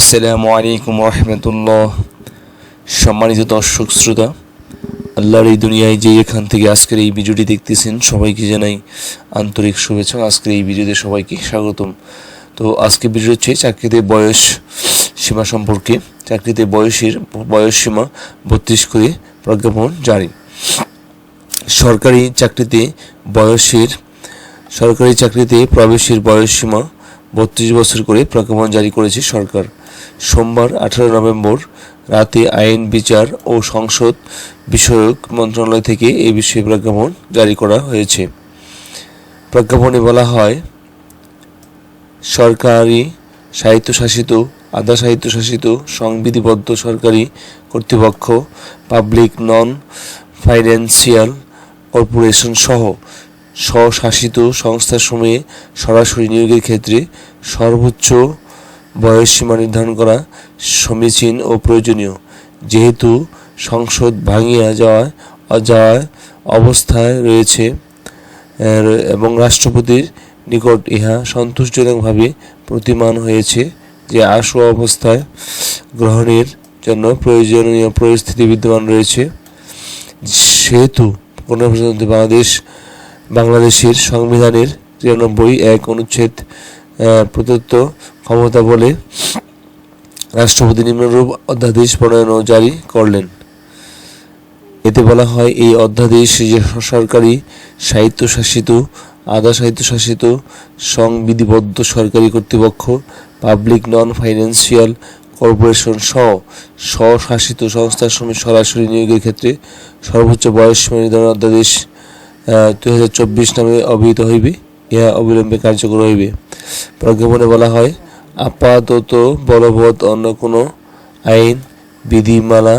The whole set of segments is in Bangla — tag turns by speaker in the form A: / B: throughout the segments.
A: আসসালামু আলাইকুম রহমতুল্লাহ। সম্মানিত দর্শক, শ্রোতা, আল্লাহর এই দুনিয়ায় যে এখান থেকে আজকের এই ভিডিওটি দেখতেছেন, সবাইকে জানাই আন্তরিক শুভেচ্ছা। আজকের এই ভিডিওতে সবাইকে স্বাগতম। তো আজকে ভিডিও হচ্ছে চাকরিতে বয়স সীমা সম্পর্কে, চাকরিতে বয়সের বয়স সীমা বত্রিশ করে প্রজ্ঞাপন জারি। সরকারি চাকরিতে বয়সের, সরকারি চাকরিতে প্রবেশের বয়সসীমা বত্রিশ বছর করে প্রজ্ঞাপন জারি করেছে সরকার। সোমবার আঠারো নভেম্বর রাতে আইন, বিচার ও সংসদ বিষয়ক মন্ত্রণালয় থেকে এই বিষয়ে প্রজ্ঞাপন জারি করা হয়েছে। প্রজ্ঞাপনে বলা হয়, সরকারি স্বায়ত্তশাসিত, আধা স্বায়ত্তশাসিত, সংবিধিবদ্ধ সরকারি কর্তৃপক্ষ, পাবলিক নন ফাইন্যান্সিয়াল কর্পোরেশন সহ স্বশাসিত সংস্থাসমূহে সরাসরি নিয়োগের ক্ষেত্রে সর্বোচ্চ বয়সসীমা নির্ধারণ করা সমীচীন ও প্রয়োজনীয়। যেহেতু সংসদ ভাঙিয়া যাওয়ায় যাওয়ায় অবস্থায় রয়েছে এবং রাষ্ট্রপতির নিকট ইহা সন্তোষজনকভাবে প্রতিমান হয়েছে যে আশু অবস্থায় গ্রহণের জন্য প্রয়োজনীয় পরিস্থিতি বিদ্যমান রয়েছে। সেহেতু গণপ্রজাতন্ত্রী বাংলাদেশ বাংলাদেশের সংবিধানের তিরানব্বই এক অনুচ্ছেদ প্রদত্ত ক্ষমতা বলে রাষ্ট্রপতি নিম্নরূপ অধ্যাদেশ প্রণয়ন জারি করলেন। এতে বলা হয়, এই অধ্যাদেশ যে সরকারি স্বায়ত্তশাসিত, আধা স্বায়ত্তশাসিত, সংবিধিবদ্ধ সরকারি কর্তৃপক্ষ, পাবলিক নন ফাইন্যান্সিয়াল কর্পোরেশন সহ স্বশাসিত সংস্থার সঙ্গে সরাসরি নিয়োগের ক্ষেত্রে সর্বোচ্চ বয়স নির্ধারণ অধ্যাদেশ দুই হাজার চব্বিশ নামে অভিহিত হইবে। ইহা অবিলম্বে কার্যকর হইবে। প্রজ্ঞাপনে বলা হয়, আপাতত বলবৎ অন্য কোনো আইন, বিধিমালা,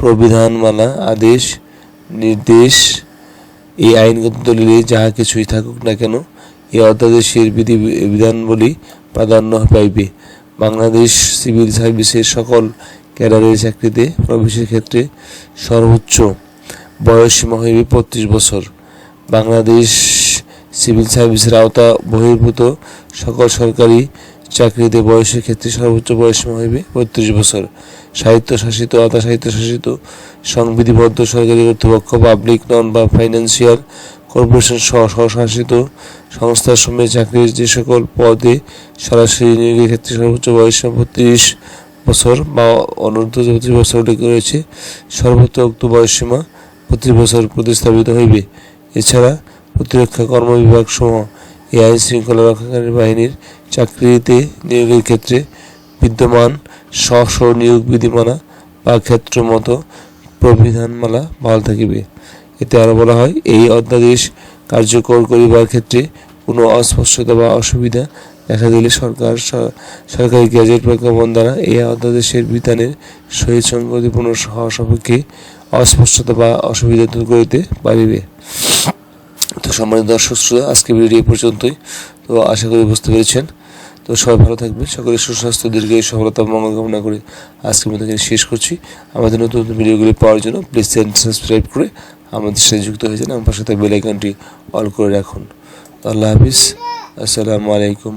A: প্রবিধানমালা, আদেশ, নির্দেশ, এই আইনগত দলিলে যাহা কিছুই থাকুক না কেন এই অধ্যাদেশের বিধি বিধানবলী প্রাধান্য পাইবে। বাংলাদেশ সিভিল সার্ভিসের সকল ক্যাডারের চাকরিতে প্রবেশের ক্ষেত্রে সর্বোচ্চ বয়সসীমা হইবে পঁয়ত্রিশ বছর। বাংলাদেশ সিভিল সার্ভিসের আওতা বহির্ভূত সকল সরকারি চাকরিতে বয়সের ক্ষেত্রে সর্বোচ্চ বয়সসীমা হইবে বত্রিশ বছর। স্বায়ত্তশাসিত আধা স্বায়ত্তশাসিত সংবিধিবদ্ধ সরকারি কর্তৃপক্ষ পাবলিক, নন বা ফাইন্যান্সিয়াল কর্পোরেশন সহ স্বশাসিত সংস্থার সময় চাকরির যে সকল পদে সরাসরি নিয়োগের ক্ষেত্রে সর্বোচ্চ বয়স বত্রিশ বছর বা অনূর্ধ্ব বছর রয়েছে, সর্বোচ্চ উক্ত বয়সসীমা বত্রিশ বছর প্রতিস্থাপিত হইবে। এছাড়া প্রতিরক্ষা কর্মবিভাগ সহ এই আইন শৃঙ্খলা রক্ষাকারী বাহিনীর চাকরিতে নিয়োগের ক্ষেত্রে বিদ্যমান স্ব নিয়োগ বিধিমালা বা ক্ষেত্র মতো প্রবিধানমালা বহাল থাকিবে। এতে আরও বলা হয়, এই অধ্যাদেশ কার্যকর করিবার ক্ষেত্রে কোনো অস্পষ্টতা বা অসুবিধা দেখা দিলে সরকার সরকারি গ্যাজেট প্রজ্ঞাপন দ্বারা এই অধ্যাদেশের বিধানের সহিত সংগতিপূর্ণ হওয়া সাপেক্ষে অস্পষ্টতা বা অসুবিধা দূর করিতে পারিবে। তো সম্মানিত দর্শক শ্রোতা আজকে ভিডিও পর্যন্তই। তো আশা করি বুঝতে পেরেছেন। তো সবাই ভালো থাকবে সকলে সুস্বাস্থ্য দীর্ঘ সফলতা মঙ্গল কামনা করে আজকের মতো শেষ করছি। আমাদের নতুন নতুন ভিডিওগুলি পাওয়ার জন্য প্লিজ চ্যানেল সাবস্ক্রাইব করে আমাদের সাথে যুক্ত হয়ে যান আমার পাশে বেল আইকনটি অল করে রাখুন। আল্লাহ হাফিজ। আসসালামু আলাইকুম